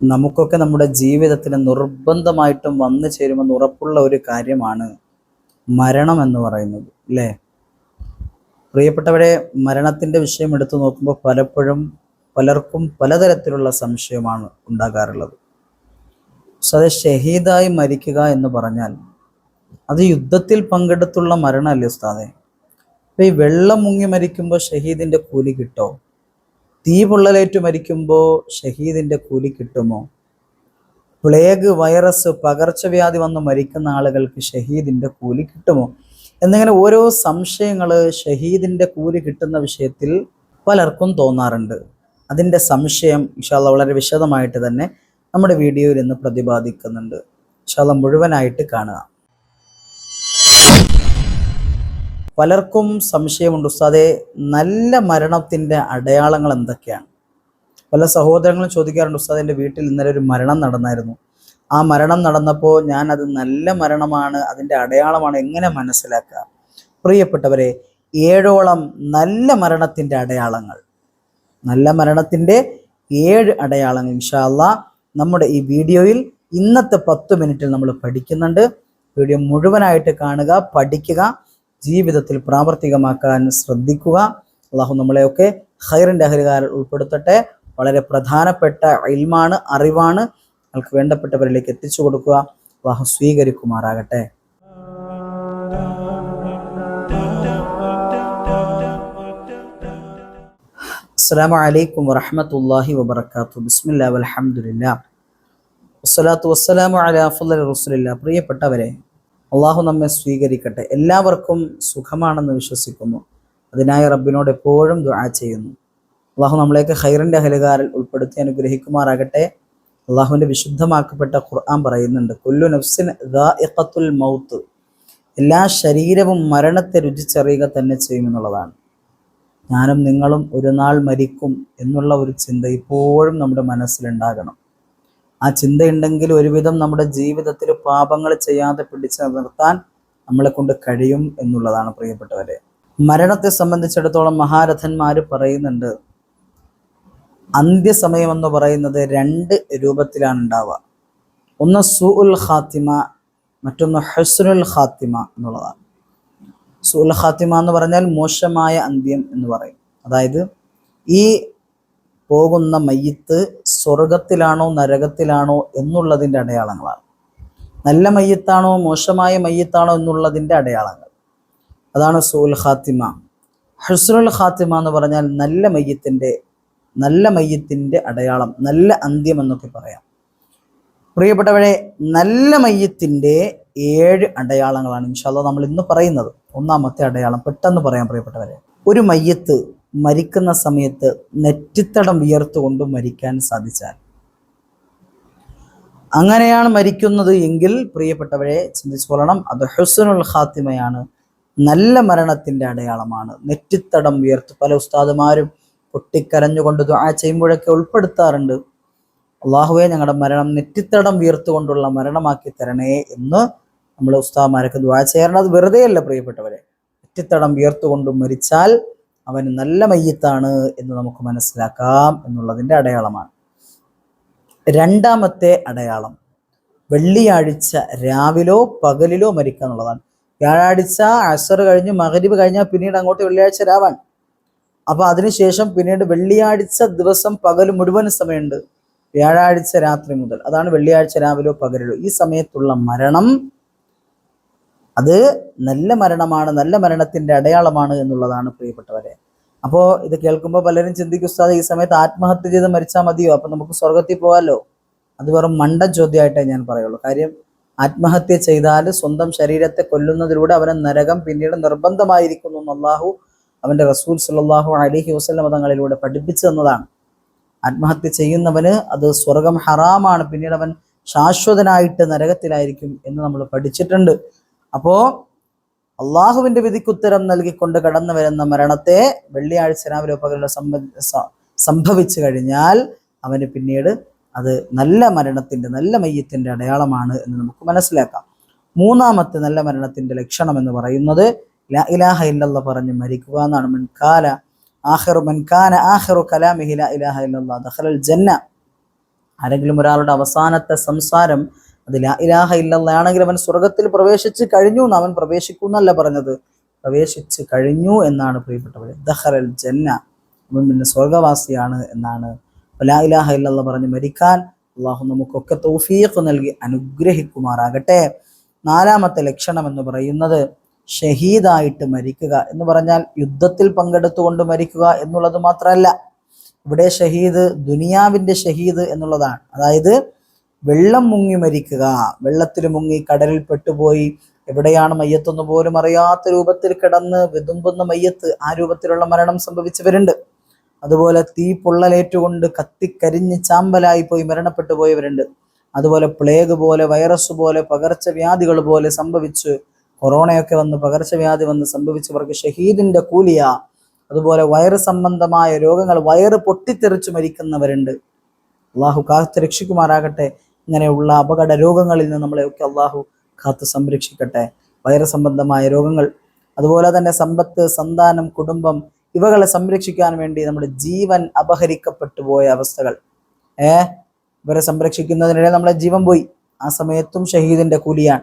നമുക്കൊക്കെ നമ്മുടെ ജീവിതത്തിൽ നിർബന്ധമായിട്ടും വന്നു ചേരുമെന്ന് ഉറപ്പുള്ള ഒരു കാര്യമാണ് മരണം എന്ന് പറയുന്നത് അല്ലേ? പ്രിയപ്പെട്ടവരെ മരണത്തിന്റെ വിഷയം എടുത്തു നോക്കുമ്പോൾ പലപ്പോഴും പലർക്കും പലതരത്തിലുള്ള സംശയമാണ് ഉണ്ടാകാറുള്ളത്. അത് ഷഹീദായി മരിക്കുക എന്ന് പറഞ്ഞാൽ അത് യുദ്ധത്തിൽ പങ്കെടുത്തുള്ള മരണമല്ലേ ഉസ്താദെ? അപ്പം ഈ വെള്ളം മുങ്ങി മരിക്കുമ്പോൾ ഷഹീദിന്റെ കൂലി കിട്ടോ? തീ പൊള്ളലേറ്റ് മരിക്കുമ്പോൾ ഷഹീദിന്റെ കൂലി കിട്ടുമോ? പ്ലേഗ് വൈറസ് പകർച്ചവ്യാധി വന്ന് മരിക്കുന്ന ആളുകൾക്ക് ഷഹീദിന്റെ കൂലി കിട്ടുമോ? എന്നിങ്ങനെ ഓരോ സംശയങ്ങൾ ഷഹീദിന്റെ കൂലി കിട്ടുന്ന വിഷയത്തിൽ പലർക്കും തോന്നാറുണ്ട്. അതിന്റെ സംശയം ഇൻഷാല്ല വളരെ വിശദമായിട്ട് തന്നെ നമ്മുടെ വീഡിയോയിൽ ഇന്ന് പ്രതിപാദിക്കുന്നുണ്ട്. ഇൻഷാല്ല മുഴുവനായിട്ട് കാണുക. പലർക്കും സംശയമുണ്ട്. ഉസ്താദെ നല്ല മരണത്തിന്റെ അടയാളങ്ങൾ എന്തൊക്കെയാണ്? പല സഹോദരങ്ങളും ചോദിക്കാറുണ്ട് ഉസ്താദ് എന്റെ വീട്ടിൽ ഇന്നലെ ഒരു മരണം നടന്നായിരുന്നു. ആ മരണം നടന്നപ്പോൾ ഞാൻ അത് നല്ല മരണമാണ് അതിന്റെ അടയാളമാണ് എങ്ങനെ മനസ്സിലാക്കുക? പ്രിയപ്പെട്ടവരെ ഏഴോളം നല്ല മരണത്തിന്റെ അടയാളങ്ങൾ. നല്ല മരണത്തിന്റെ ഏഴ് അടയാളങ്ങൾ. ഇൻഷാല്ല നമ്മുടെ ഈ വീഡിയോയിൽ ഇന്നത്തെ പത്ത് മിനിറ്റിൽ നമ്മൾ പഠിക്കുന്നുണ്ട്. വീഡിയോ മുഴുവനായിട്ട് കാണുക പഠിക്കുക. ജീവിതത്തിൽ പ്രാവർത്തികമാക്കാൻ ശ്രദ്ധിക്കുക. അള്ളാഹു നമ്മളെയൊക്കെ ഹൈറിന്റെ അഹരികാരിൽ ഉൾപ്പെടുത്തട്ടെ. വളരെ പ്രധാനപ്പെട്ട ഇൽമാണ് അറിവാണ്. നിങ്ങൾക്ക് വേണ്ടപ്പെട്ടവരിലേക്ക് എത്തിച്ചു കൊടുക്കുക. അള്ളാഹു സ്വീകരിക്കുമാറാകട്ടെ. അസ്സാം വലൈക്കും വറഹമത്തല്ലാഹി വബർക്കാത്തു ബിസ്മില്ലാ വലഹമുല്ലാ വസ്സലാത്തു വസ്സലാമു അലാ അഫ്ളൽ റസൂലില്ലാ പ്രിയപ്പെട്ടവരെ അള്ളാഹു നമ്മെ സ്വീകരിക്കട്ടെ. എല്ലാവർക്കും സുഖമാണെന്ന് വിശ്വസിക്കുന്നു. അതിനായി റബ്ബിനോട് എപ്പോഴും ദുആ ചെയ്യുന്നു. അള്ളാഹു നമ്മളെയൊക്കെ ഹൈറിന്റെ അഹലുകാരിൽ ഉൾപ്പെടുത്തി അനുഗ്രഹിക്കുമാറാകട്ടെ. അള്ളാഹുവിന്റെ വിശുദ്ധമാക്കപ്പെട്ട ഖുർആൻ പറയുന്നുണ്ട് കൊല്ലു നഫ്സിൻ ദാഇഖത്തുൽ മൗത്ത്. എല്ലാ ശരീരവും മരണത്തെ രുചിച്ചറിയുക തന്നെ ചെയ്യുമെന്നുള്ളതാണ് ഞാനും നിങ്ങളും ഒരു നാൾ മരിക്കും എന്നുള്ള ഒരു ചിന്ത ഇപ്പോഴും നമ്മുടെ മനസ്സിലുണ്ടാകണം. ആ ചിന്തയുണ്ടെങ്കിൽ ഒരുവിധം നമ്മുടെ ജീവിതത്തിൽ പാപങ്ങൾ ചെയ്യാതെ പിടിച്ചു നിർത്താൻ നമ്മളെ കൊണ്ട് കഴിയും എന്നുള്ളതാണ് പ്രിയപ്പെട്ടവരെ. മരണത്തെ സംബന്ധിച്ചിടത്തോളം മഹാരഥന്മാർ പറയുന്നുണ്ട് അന്ത്യസമയം എന്ന് പറയുന്നത് രണ്ട് രൂപത്തിലാണ് ഉണ്ടാവുക. ഒന്ന് സു ഉൽ ഖാത്തിമ മറ്റൊന്ന് ഹസ്നുൽ ഖാത്തിമ എന്നുള്ളതാണ്. സു ഉൽ ഖാത്തിമ എന്ന് പറഞ്ഞാൽ മോശമായ അന്ത്യം എന്ന് പറയും. അതായത് ഈ പോകുന്ന മയ്യത്ത് സ്വർഗത്തിലാണോ നരകത്തിലാണോ എന്നുള്ളതിന്റെ അടയാളങ്ങളാണ്. നല്ല മയ്യത്താണോ മോശമായ മയ്യത്താണോ എന്നുള്ളതിന്റെ അടയാളങ്ങൾ. അതാണ് സൂൽ ഖാത്തിമ. ഹുസ്രുൽ ഖാത്തിമ എന്ന് പറഞ്ഞാൽ നല്ല മയ്യത്തിന്റെ നല്ല മയ്യത്തിന്റെ അടയാളം നല്ല അന്ത്യം എന്നൊക്കെ പറയാം. പ്രിയപ്പെട്ടവരെ നല്ല മയ്യത്തിന്റെ ഏഴ് അടയാളങ്ങളാണ് ഇൻഷാല്ല നമ്മൾ ഇന്ന് പറയുന്നത്. ഒന്നാമത്തെ അടയാളം പെട്ടെന്ന് പറയാം പ്രിയപ്പെട്ടവരെ. ഒരു മയ്യത്ത് മരിക്കുന്ന സമയത്ത് നെറ്റിത്തടം വിയർത്തുകൊണ്ട് മരിക്കാൻ സാധിച്ചാൽ. അങ്ങനെയാണ് മരിക്കുന്നത് എങ്കിൽ പ്രിയപ്പെട്ടവരെ ചിന്തിച്ചു കൊള്ളണം. അത് ഹുസനുൽ ഖാത്തിമയാണ്. നല്ല മരണത്തിന്റെ അടയാളമാണ്. നെറ്റിത്തടം ഉയർത്തു പല ഉസ്താദുമാരും പൊട്ടിക്കരഞ്ഞുകൊണ്ട് ആ ചെയ്യുമ്പോഴൊക്കെ ഉൾപ്പെടുത്താറുണ്ട്. അള്ളാഹുവെ ഞങ്ങളുടെ മരണം നെറ്റിത്തടം ഉയർത്തുകൊണ്ടുള്ള മരണമാക്കി തരണേ എന്ന് നമ്മൾ ഉസ്താദ്മാരൊക്കെ ദ്വാ ചെയ്യാറുണ്ട് അത് വെറുതെയല്ല പ്രിയപ്പെട്ടവരെ. നെറ്റിത്തടം ഉയർത്തുകൊണ്ട് മരിച്ചാൽ അവന് നല്ല മയ്യത്താണ് എന്ന് നമുക്ക് മനസ്സിലാക്കാം എന്നുള്ളതിന്റെ അടയാളമാണ്. രണ്ടാമത്തെ അടയാളം വെള്ളിയാഴ്ച രാവിലോ പകലിലോ മരിക്കുക എന്നുള്ളതാണ്. വ്യാഴാഴ്ച അസർ കഴിഞ്ഞ് മകരിബ് കഴിഞ്ഞാൽ പിന്നീട് അങ്ങോട്ട് വെള്ളിയാഴ്ച രാവാൻ. അപ്പൊ അതിനുശേഷം പിന്നീട് വെള്ളിയാഴ്ച ദിവസം പകൽ മുഴുവൻ സമയമുണ്ട്. വ്യാഴാഴ്ച രാത്രി മുതൽ. അതാണ് വെള്ളിയാഴ്ച രാവിലോ പകലിലോ. ഈ സമയത്തുള്ള മരണം അത് നല്ല മരണമാണ് നല്ല മരണത്തിന്റെ അടയാളമാണ് എന്നുള്ളതാണ് പ്രിയപ്പെട്ടവരെ. അപ്പോൾ ഇത് കേൾക്കുമ്പോൾ പലരും ചിന്തിക്കും ഉസ്താദ് ഈ സമയത്ത് ആത്മഹത്യ ചെയ്ത് മരിച്ചാൽ മതിയോ? അപ്പം നമുക്ക് സ്വർഗത്തിൽ പോകാമല്ലോ അത് വെറും മണ്ട ചോദ്യമായിട്ടേ ഞാൻ പറയുള്ളൂ. കാര്യം ആത്മഹത്യ ചെയ്താൽ സ്വന്തം ശരീരത്തെ കൊല്ലുന്നതിലൂടെ അവനെ നരകം പിന്നീട് നിർബന്ധമായിരിക്കുന്നു അള്ളാഹു അവന്റെ റസൂൽ സല്ലാഹു അലിഹി വസ്ലം മതങ്ങളിലൂടെ പഠിപ്പിച്ചു തന്നതാണ്. ആത്മഹത്യ ചെയ്യുന്നവന് അത് സ്വർഗം ഹറാമാണ് പിന്നീട് അവൻ ശാശ്വതനായിട്ട് നരകത്തിലായിരിക്കും എന്ന് നമ്മൾ പഠിച്ചിട്ടുണ്ട്. അപ്പോ അള്ളാഹുവിന്റെ വിധിക്കുത്തരം നൽകിക്കൊണ്ട് കടന്നു വരുന്ന മരണത്തെ വെള്ളിയാഴ്ച രാവിലെ പകലുള്ള സംഭവിച്ചു കഴിഞ്ഞാൽ അവന് പിന്നീട് അത് നല്ല മരണത്തിന്റെ നല്ല മയ്യത്തിന്റെ അടയാളമാണ് എന്ന് നമുക്ക് മനസ്സിലാക്കാം. മൂന്നാമത്തെ നല്ല മരണത്തിന്റെ ലക്ഷണം എന്ന് പറയുന്നത് ലാ ഇലാഹ ഇല്ലല്ല പറഞ്ഞ് മരിക്കുക എന്നാണ്. മുൻകാല ആഹിറു മുൻകാന ആഹിറു കലാമിഹി ലാ ഇലാഹ ഇല്ലല്ല ദഹലൽ ജന്ന. ആരെങ്കിലും ഒരാളുടെ അവസാനത്തെ സംസാരം അത് ലാ ഇലാഹ ഇല്ലല്ലാണെങ്കിൽ അവൻ സ്വർഗത്തിൽ പ്രവേശിച്ച് കഴിഞ്ഞു എന്ന് അവൻ പ്രവേശിക്കുന്നല്ല പറഞ്ഞത്. പ്രവേശിച്ച് കഴിഞ്ഞു എന്നാണ് പ്രിയപ്പെട്ടവരെ. ദഹറൽ ജന്ന അവൻ പിന്നെ സ്വർഗവാസിയാണ് എന്നാണ്. ലാ ഇലാഹ ഇല്ലല്ല പറഞ്ഞ് മരിക്കാൻ അള്ളാഹു നമുക്കൊക്കെ തൗഫീഖ് നൽകി അനുഗ്രഹിക്കുമാറാകട്ടെ. നാലാമത്തെ ലക്ഷണം എന്ന് പറയുന്നത് ഷഹീദായിട്ട് മരിക്കുക എന്ന് പറഞ്ഞാൽ യുദ്ധത്തിൽ പങ്കെടുത്തുകൊണ്ട് മരിക്കുക എന്നുള്ളത് മാത്രമല്ല. ഇവിടെ ഷഹീദ് ദുനിയാവിന്റെ ഷഹീദ് എന്നുള്ളതാണ്. അതായത് വെള്ളം മുങ്ങി മരിക്കുക. വെള്ളത്തിൽ മുങ്ങി കടലിൽ പെട്ടുപോയി. എവിടെയാണ് മയ്യത്തൊന്നു പോലും അറിയാത്ത രൂപത്തിൽ കിടന്ന് വിതുമ്പുന്ന മയ്യത്ത് ആ രൂപത്തിലുള്ള മരണം സംഭവിച്ചവരുണ്ട്. അതുപോലെ തീ പൊള്ളലേറ്റുകൊണ്ട് കത്തിക്കരിഞ്ഞ് ചാമ്പലായി പോയി മരണപ്പെട്ടു പോയവരുണ്ട്. അതുപോലെ പ്ലേഗ് പോലെ വൈറസ് പോലെ പകർച്ചവ്യാധികൾ പോലെ സംഭവിച്ച് കൊറോണയൊക്കെ വന്ന് പകർച്ചവ്യാധി വന്ന് സംഭവിച്ചവർക്ക് ഷഹീദിന്റെ കൂലിയ. അതുപോലെ വയറ് സംബന്ധമായ രോഗങ്ങൾ വയറ് പൊട്ടിത്തെറിച്ച് മരിക്കുന്നവരുണ്ട്. അള്ളാഹു കാത്ത് രക്ഷിക്കുമാറാകട്ടെ ഇങ്ങനെയുള്ള അപകട രോഗങ്ങളിൽ നിന്ന് നമ്മളെയൊക്കെ അള്ളാഹു കാത്തു സംരക്ഷിക്കട്ടെ. വൈറസ് സംബന്ധമായ രോഗങ്ങൾ അതുപോലെ തന്നെ സമ്പത്ത് സന്താനം കുടുംബം ഇവകളെ സംരക്ഷിക്കാൻ വേണ്ടി നമ്മുടെ ജീവൻ അപഹരിക്കപ്പെട്ടു പോയ അവസ്ഥകൾ. ഏ? ഇവരെ സംരക്ഷിക്കുന്നതിനിടെ നമ്മളെ ജീവൻ പോയി. ആ സമയത്തും ഷഹീദിന്റെ കൂലിയാണ്.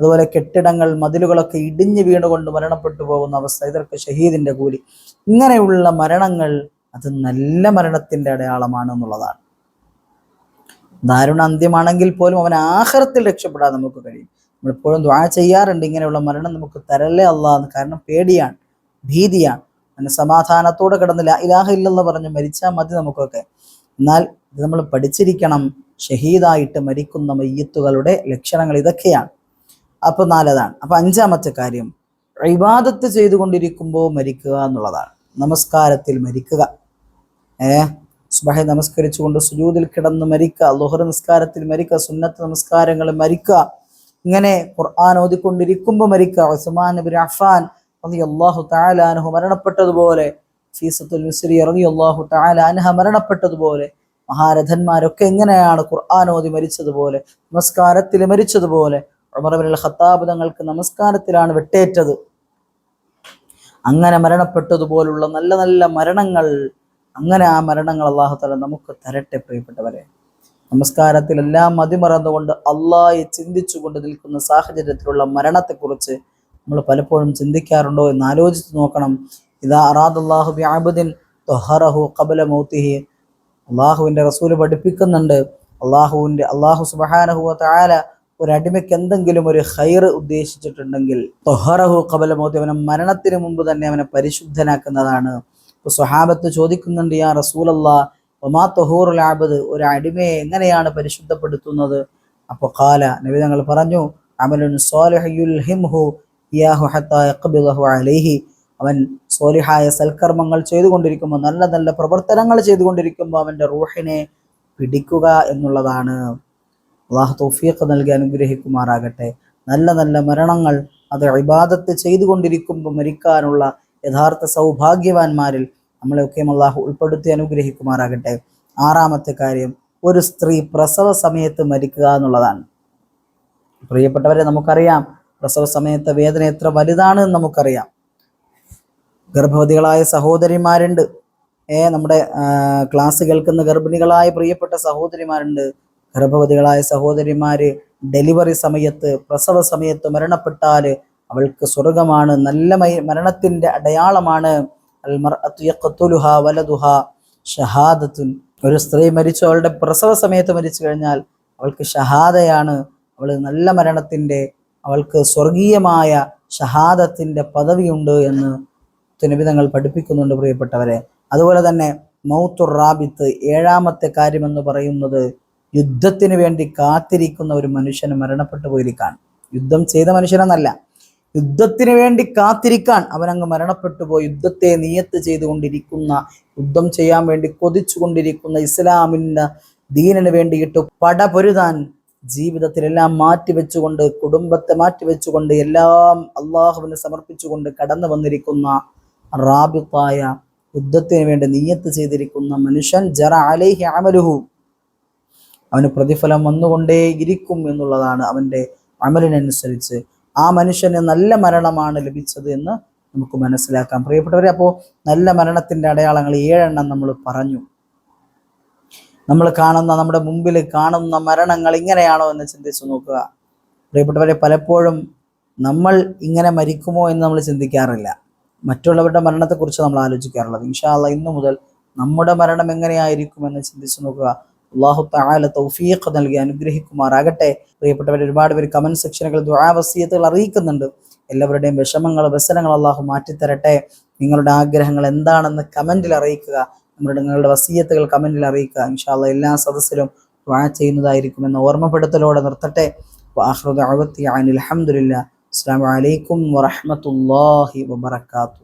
അതുപോലെ കെട്ടിടങ്ങൾ മതിലുകളൊക്കെ ഇടിഞ്ഞു വീണുകൊണ്ട് മരണപ്പെട്ടു പോകുന്ന അവസ്ഥ ഇതൊക്കെ ഷഹീദിന്റെ കൂലി. ഇങ്ങനെയുള്ള മരണങ്ങൾ അത് നല്ല മരണത്തിന്റെ അടയാളമാണ് എന്നുള്ളതാണ്. ദാരുണ അന്ത്യമാണെങ്കിൽ പോലും അവൻ ആഹാരത്തിൽ രക്ഷപ്പെടാൻ നമുക്ക് കഴിയും. നമ്മളിപ്പോഴും ദ്വാ ചെയ്യാറുണ്ട്. ഇങ്ങനെയുള്ള മരണം നമുക്ക് തരല്ലേ അള്ളാന്ന് കാരണം പേടിയാണ് ഭീതിയാണ്. അങ്ങനെ സമാധാനത്തോടെ കിടന്നില്ല ഇലാഹ ഇല്ലെന്ന് പറഞ്ഞ് മരിച്ചാൽ മതി നമുക്കൊക്കെ. എന്നാൽ ഇത് നമ്മൾ പഠിച്ചിരിക്കണം. ഷഹീദായിട്ട് മരിക്കുന്ന മയ്യത്തുകളുടെ ലക്ഷണങ്ങൾ ഇതൊക്കെയാണ്. അപ്പൊ നാലതാണ്. അപ്പൊ അഞ്ചാമത്തെ കാര്യം ഇബാദത്ത് ചെയ്തുകൊണ്ടിരിക്കുമ്പോൾ മരിക്കുക എന്നുള്ളതാണ്. നമസ്കാരത്തിൽ മരിക്കുക. ഏ സുബഹ നമസ്കരിച്ചുകൊണ്ട് സുജൂതിൽ കിടന്ന് മരിക്കുക ലോഹർ നിസ്കാരത്തിൽ മരിക്കുക സുന്നത്ത് നമസ്കാരങ്ങൾ മരിക്കുക ഇങ്ങനെ ഖുർആൻ ഓതിക്കൊണ്ടിരിക്കുമ്പോൾ മരിക്കുക. ഉസ്മാൻ നബി അഫാൻ അള്ളാഹു താലാനുഹു മരണപ്പെട്ടതുപോലെ ഫീസത്തുൽ മിസ്രി അള്ളാഹു താലാനഹ മരണപ്പെട്ടതുപോലെ മഹാരഥന്മാരൊക്കെ എങ്ങനെയാണ് ഖുർആൻ ഓതി മരിച്ചതുപോലെ നമസ്കാരത്തിൽ മരിച്ചതുപോലെ ഉമർബിൻ ഖത്താബ് തങ്ങൾക്ക് നമസ്കാരത്തിലാണ് വെട്ടേറ്റത്. അങ്ങനെ മരണപ്പെട്ടതുപോലുള്ള നല്ല നല്ല മരണങ്ങൾ അങ്ങനെ ആ മരണങ്ങൾ അള്ളാഹു തല നമുക്ക് തരട്ടെ പ്രിയപ്പെട്ടവരെ. നമസ്കാരത്തിലെല്ലാം മതിമറന്നുകൊണ്ട് അള്ളാഹെ ചിന്തിച്ചുകൊണ്ട് നിൽക്കുന്ന സാഹചര്യത്തിലുള്ള മരണത്തെക്കുറിച്ച് നമ്മൾ പലപ്പോഴും ചിന്തിക്കാറുണ്ടോ എന്ന് ആലോചിച്ച് നോക്കണം. ഇതാ അറാദുല്ലാഹു ബിഅബ്ദിൻ തൊഹറഹു ഖബല മൗത്തിഹി. അള്ളാഹുവിന്റെ റസൂൽ പഠിപ്പിക്കുന്നുണ്ട്. അള്ളാഹുവിന്റെ അള്ളാഹു സുബഹാനഹു ഒരു അടിമയ്ക്ക് എന്തെങ്കിലും ഒരു ഹൈർ ഉദ്ദേശിച്ചിട്ടുണ്ടെങ്കിൽ തൊഹറഹു കബല മോത്തി അവനെ മരണത്തിന് മുമ്പ് തന്നെ അവനെ പരിശുദ്ധനാക്കുന്നതാണ്. ഇപ്പൊ സ്വഹാബത്ത് ചോദിക്കുന്നുണ്ട് യാ റസൂലല്ലാ ഒമാ തൊഹൂറുൽ ആബദ് ഒരു അടിമയെ എങ്ങനെയാണ് പരിശുദ്ധപ്പെടുത്തുന്നത്? അപ്പോൾ കാല നബി തങ്ങൾ പറഞ്ഞു അമലുൻ അലൈഹി. അവൻ സോലിഹായ സൽക്കർമ്മങ്ങൾ ചെയ്തുകൊണ്ടിരിക്കുമ്പോൾ നല്ല നല്ല പ്രവർത്തനങ്ങൾ ചെയ്തുകൊണ്ടിരിക്കുമ്പോൾ അവന്റെ റൂഹിനെ പിടിക്കുക എന്നുള്ളതാണ്. അള്ളാഹു തൗഫീഖ് നൽകി അനുഗ്രഹിക്കുമാറാകട്ടെ. നല്ല നല്ല മരണങ്ങൾ അത് ഇബാദത്ത് ചെയ്തുകൊണ്ടിരിക്കുമ്പോൾ മരിക്കാനുള്ള യഥാർത്ഥ സൗഭാഗ്യവാന്മാരിൽ നമ്മളെയൊക്കെയും അള്ളാഹു ഉൾപ്പെടുത്തി അനുഗ്രഹിക്കുമാറാകട്ടെ. ആറാമത്തെ കാര്യം ഒരു സ്ത്രീ പ്രസവ സമയത്ത് മരിക്കുക എന്നുള്ളതാണ്. പ്രിയപ്പെട്ടവരെ നമുക്കറിയാം പ്രസവ സമയത്തെ വേദന എത്ര വലുതാണ് എന്ന് നമുക്കറിയാം. ഗർഭവതികളായ സഹോദരിമാരുണ്ട്. ഏ നമ്മുടെ ക്ലാസ് കേൾക്കുന്ന ഗർഭിണികളായ പ്രിയപ്പെട്ട സഹോദരിമാരുണ്ട്. ഗർഭവതികളായ സഹോദരിമാര് ഡെലിവറി സമയത്ത് പ്രസവ സമയത്ത് മരണപ്പെട്ടാൽ അവൾക്ക് സ്വർഗമാണ് നല്ല മരണത്തിന്റെ അടയാളമാണ്. ഷഹാദത്തുൻ. ഒരു സ്ത്രീ മരിച്ചു അവളുടെ പ്രസവ സമയത്ത് മരിച്ചു കഴിഞ്ഞാൽ അവൾക്ക് ഷഹാദയാണ്. അവൾ നല്ല മരണത്തിന്റെ അവൾക്ക് സ്വർഗീയമായ ഷഹാദത്തിന്റെ പദവിയുണ്ട് എന്ന് തുനിബിതങ്ങൾ പഠിപ്പിക്കുന്നുണ്ട് പ്രിയപ്പെട്ടവരെ. അതുപോലെ തന്നെ മൗത്തുർ റാബിത്ത് ഏഴാമത്തെ കാര്യമെന്ന് പറയുന്നത് യുദ്ധത്തിന് വേണ്ടി കാത്തിരിക്കുന്ന ഒരു മനുഷ്യന് മരണപ്പെട്ടു പോയിരിക്കാൻ യുദ്ധം ചെയ്ത മനുഷ്യനെന്നല്ല യുദ്ധത്തിന് വേണ്ടി കാത്തിരിക്കാൻ അവനങ്ങ് മരണപ്പെട്ടു പോയി. യുദ്ധത്തെ നിയത്ത് ചെയ്തുകൊണ്ടിരിക്കുന്ന യുദ്ധം ചെയ്യാൻ വേണ്ടി കൊതിച്ചുകൊണ്ടിരിക്കുന്ന ഇസ്ലാമിന്റെ ദീനിന് വേണ്ടിയിട്ട് പടപൊരുതാൻ ജീവിതത്തിലെല്ലാം മാറ്റിവെച്ചുകൊണ്ട് കുടുംബത്തെ മാറ്റിവെച്ചുകൊണ്ട് എല്ലാം അള്ളാഹുവിന് സമർപ്പിച്ചുകൊണ്ട് കടന്നു വന്നിരിക്കുന്ന റാബിത്തായ യുദ്ധത്തിന് വേണ്ടി നിയത്ത് ചെയ്തിരിക്കുന്ന മനുഷ്യൻ ജറ അലൈഹി അമലുഹു. അവന് പ്രതിഫലം വന്നുകൊണ്ടേയിരിക്കും എന്നുള്ളതാണ് അവന്റെ അമലിനനുസരിച്ച് ആ മനുഷ്യന് നല്ല മരണമാണ് ലഭിച്ചത് എന്ന് നമുക്ക് മനസ്സിലാക്കാം. പ്രിയപ്പെട്ടവരെ അപ്പോൾ നല്ല മരണത്തിന്റെ അടയാളങ്ങൾ ഏഴെണ്ണം നമ്മൾ പറഞ്ഞു. നമ്മൾ കാണുന്ന നമ്മുടെ മുമ്പിൽ കാണുന്ന മരണങ്ങൾ ഇങ്ങനെയാണോ എന്ന് ചിന്തിച്ചു നോക്കുക. പ്രിയപ്പെട്ടവരെ പലപ്പോഴും നമ്മൾ ഇങ്ങനെ മരിക്കുമോ എന്ന് നമ്മൾ ചിന്തിക്കാറില്ല. മറ്റുള്ളവരുടെ മരണത്തെക്കുറിച്ച് നമ്മൾ ആലോചിക്കാറുള്ളത്. ഇൻഷാല്ല ഇന്നു മുതൽ നമ്മുടെ മരണം എങ്ങനെയായിരിക്കുമെന്ന് ചിന്തിച്ചു നോക്കുക. അള്ളാഹു താല തൗഫീഖ് നൽകി അനുഗ്രഹിക്കുമാറാകട്ടെ. പ്രിയപ്പെട്ടവർ ഒരുപാട് പേര് കമന്റ് സെക്ഷനുകളിൽ ദുരാവസീയത്തുകൾ അറിയിക്കുന്നുണ്ട്. എല്ലാവരുടെയും വിഷമങ്ങൾ വ്യസനങ്ങൾ അള്ളാഹു മാറ്റിത്തരട്ടെ. നിങ്ങളുടെ ആഗ്രഹങ്ങൾ എന്താണെന്ന് കമന്റിൽ അറിയിക്കുക. നമ്മുടെ നിങ്ങളുടെ വസീയത്തുകൾ കമന്റിൽ അറിയിക്കുക. ഇൻഷാല്ല എല്ലാ സദസ്സിലും ദുആ ചെയ്യുന്നതായിരിക്കുമെന്ന് ഓർമ്മപ്പെടുത്തലോടെ നിർത്തട്ടെ. വാഹൃദ അസ്സാം വലൈക്കും വറഹമത്തല്ലാഹി വബർക്കാത്തു